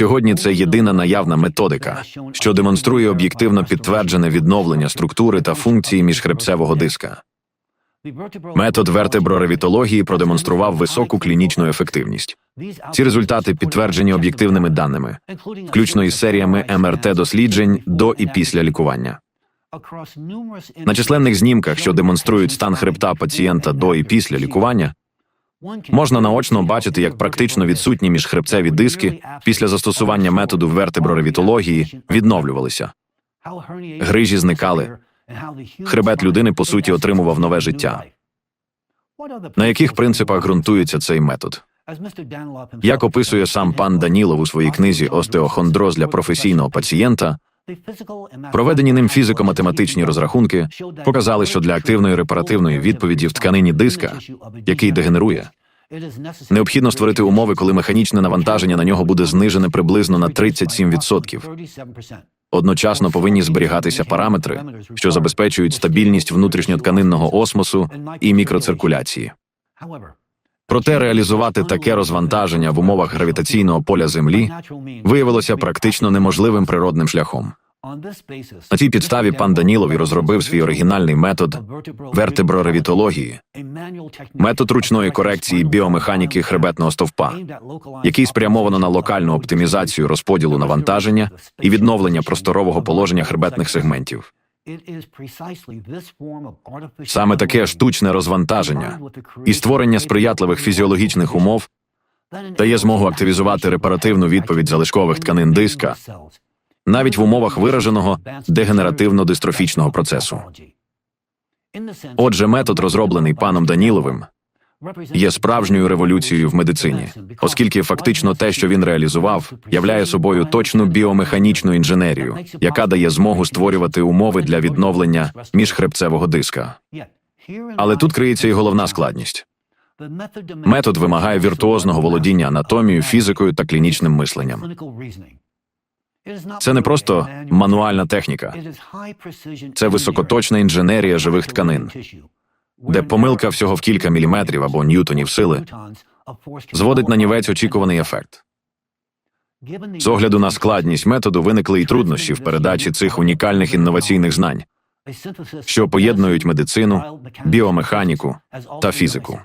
Сьогодні це єдина наявна методика, що демонструє об'єктивно підтверджене відновлення структури та функції міжхребцевого диска. Метод вертеброревітології продемонстрував високу клінічну ефективність. Ці результати підтверджені об'єктивними даними, включно із серіями МРТ-досліджень до і після лікування. На численних знімках, що демонструють стан хребта пацієнта до і після лікування, можна наочно бачити, як практично відсутні міжхребцеві диски після застосування методу вертеброревітології відновлювалися. Грижі зникали. Хребет людини, по суті, отримував нове життя. На яких принципах ґрунтується цей метод? Як описує сам пан Данілов у своїй книзі Остеохондроз для професійного пацієнта, проведені ним фізико-математичні розрахунки показали, що для активної репаративної відповіді в тканині диска, який дегенерує, необхідно створити умови, коли механічне навантаження на нього буде знижене приблизно на 37%. Одночасно повинні зберігатися параметри, що забезпечують стабільність внутрішньотканинного осмосу і мікроциркуляції. Проте реалізувати таке розвантаження в умовах гравітаційного поля Землі виявилося практично неможливим природним шляхом. На цій підставі пан Данілов і розробив свій оригінальний метод вертеброревітології, метод ручної корекції біомеханіки хребетного стовпа, який спрямовано на локальну оптимізацію розподілу навантаження і відновлення просторового положення хребетних сегментів. Саме таке штучне розвантаження і створення сприятливих фізіологічних умов дає змогу активізувати репаративну відповідь залишкових тканин диска навіть в умовах вираженого дегенеративно-дистрофічного процесу. Отже, метод, розроблений паном Даніловим, є справжньою революцією в медицині, оскільки фактично те, що він реалізував, являє собою точну біомеханічну інженерію, яка дає змогу створювати умови для відновлення міжхребцевого диска. Але тут криється і головна складність. Метод вимагає віртуозного володіння анатомією, фізикою та клінічним мисленням. Це не просто мануальна техніка, це високоточна інженерія живих тканин, де помилка всього в кілька міліметрів або ньютонів сили зводить на нівець очікуваний ефект. З огляду на складність методу виникли й труднощі в передачі цих унікальних інноваційних знань, що поєднують медицину, біомеханіку та фізику.